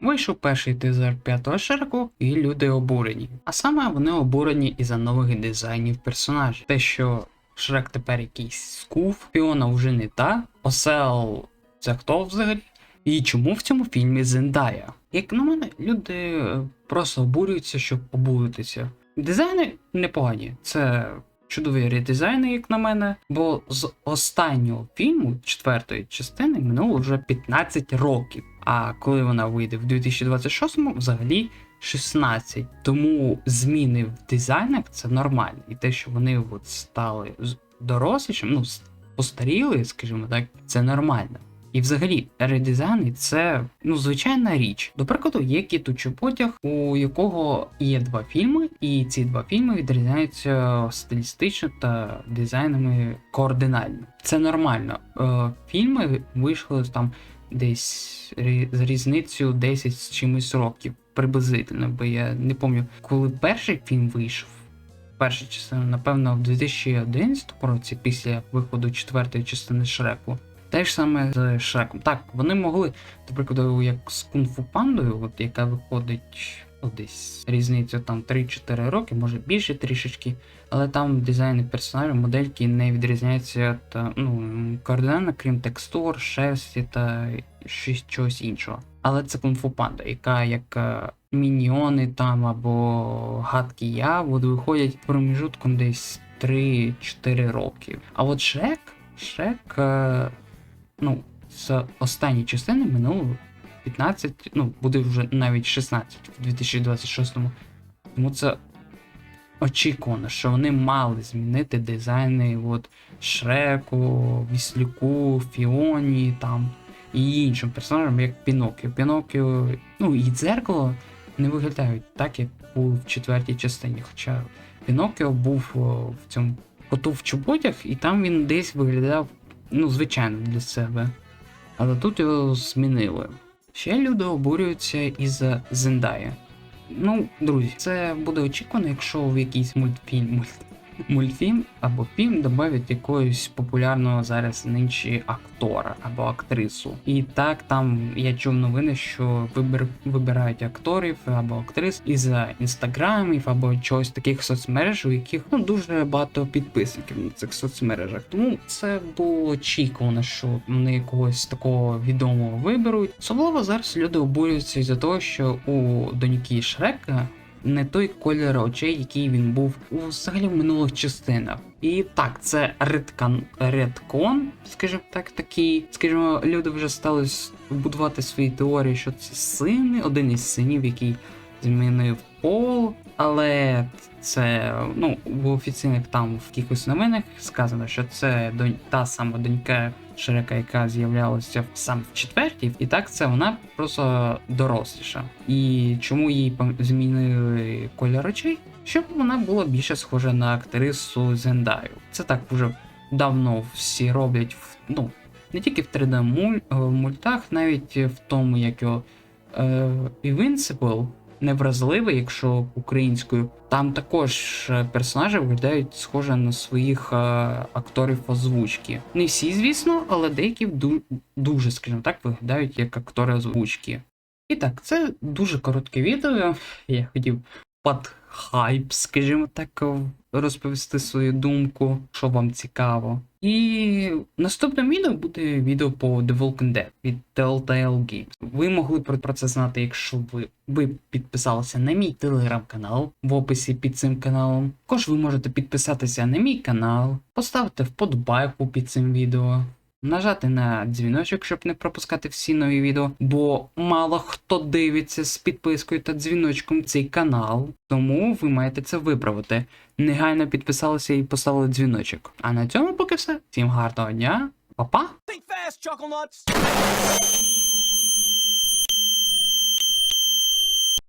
Вийшов перший тизер п'ятого Шреку, і люди обурені. А саме вони обурені із-за нових дизайнів персонажів. Те, що Шрек тепер якийсь скуф, Фіона вже не та, Осел це хто взагалі? І чому в цьому фільмі Зендая? Як на мене, люди е, просто обурюються, щоб обуритися. Дизайни непогані, це чудові редизайни, як на мене. Бо з останнього фільму, четвертої частини, минуло вже 15 років. А коли вона вийде в 2026-му, взагалі 16. Тому зміни в дизайнах це нормально. І те, що вони от стали дорослішим, ну, постаріли, скажімо так, це нормально. І взагалі, редизайни це ну звичайна річ. До прикладу, є кітучий потяг, у якого є два фільми, і ці два фільми відрізняються стилістично та дизайнами координально. Це нормально. Е, фільми вийшли там десь за з різницею 10 з чимось років, приблизительно, бо я не пам'ятаю, коли перший фільм вийшов. Перша частина, напевно, в 2011 році, після виходу четвертої частини Шреку. Те ж саме з Шреком. Так, вони могли, до прикладу, як з Кунг-Фу Пандою, от, яка виходить десь різниця там 3-4 роки, може більше трішечки, але там дизайни персонажів, модельки не відрізняються та, ну, кардинально, крім текстур, шерсті та щось чогось іншого. Але це Кунг-Фу Панда, яка як е, міньйони там або гадкі я от виходять в проміжутку десь 3-4 роки. А от Шрек, Шрек, е, ну, з останньої частини минуло 15, ну, буде вже навіть 16 в 2026-му. Тому це очікувано, що вони мали змінити дизайни от Шреку, Віслюку, Фіоні там і іншим персонажам, як Пінокіо. Пінокіо, ну і дзеркало не виглядають так, як був в четвертій частині. Хоча Пінокіо був о, в цьому коту в чоботях, і там він десь виглядав ну, звичайно для себе. Але тут його змінили. Ще люди обурюються із Зендая. Ну, друзі, це буде очікувано, якщо в якийсь мультфільм, мульт, мультфільм або фільм додають якогось популярного зараз нинчі актора або актрису. І так там я чув новини, що вибір, вибирають акторів або актрис із інстаграмів або чогось таких соцмереж, у яких ну дуже багато підписників на цих соцмережах. Тому це було очікувано, що вони когось такого відомого виберуть. Особливо зараз люди обурюються із-за того, що у доньки Шрека не той колір очей, який він був взагалі в минулих частинах. І так, це редкан, редкон, скажімо так, такий. Скажімо, люди вже стали будувати свої теорії, що це син, один із синів, який змінив пол, але це ну в офіційних там в якихось новинах сказано, що це донь, та сама донька Шрека, яка з'являлася сам в четвертій, і так це вона просто доросліша. І чому їй змінили колір очей? Щоб вона була більше схожа на актрису Зендаю. Це так вже давно всі роблять в ну. Не тільки в 3D муль, е, мультах, навіть в тому, як його е, Invincible, невразливий, якщо українською, там також е, персонажі виглядають схоже на своїх е, акторів озвучки. Не всі, звісно, але деякі дуже, скажімо так, виглядають як актори озвучки. І так, це дуже коротке відео. Я хотів під хайп, скажімо так, розповісти свою думку, що вам цікаво. І наступним відео буде відео по The Walking Dead від Telltale Games. Ви могли про це знати, якщо ви, ви підписалися на мій телеграм-канал в описі під цим каналом. Також ви можете підписатися на мій канал, поставити вподобайку під цим відео. Нажати на дзвіночок, щоб не пропускати всі нові відео, бо мало хто дивиться з підпискою та дзвіночком цей канал, тому ви маєте це виправити. Негайно підписалися і поставили дзвіночок. А на цьому поки все. Всім гарного дня, па-па!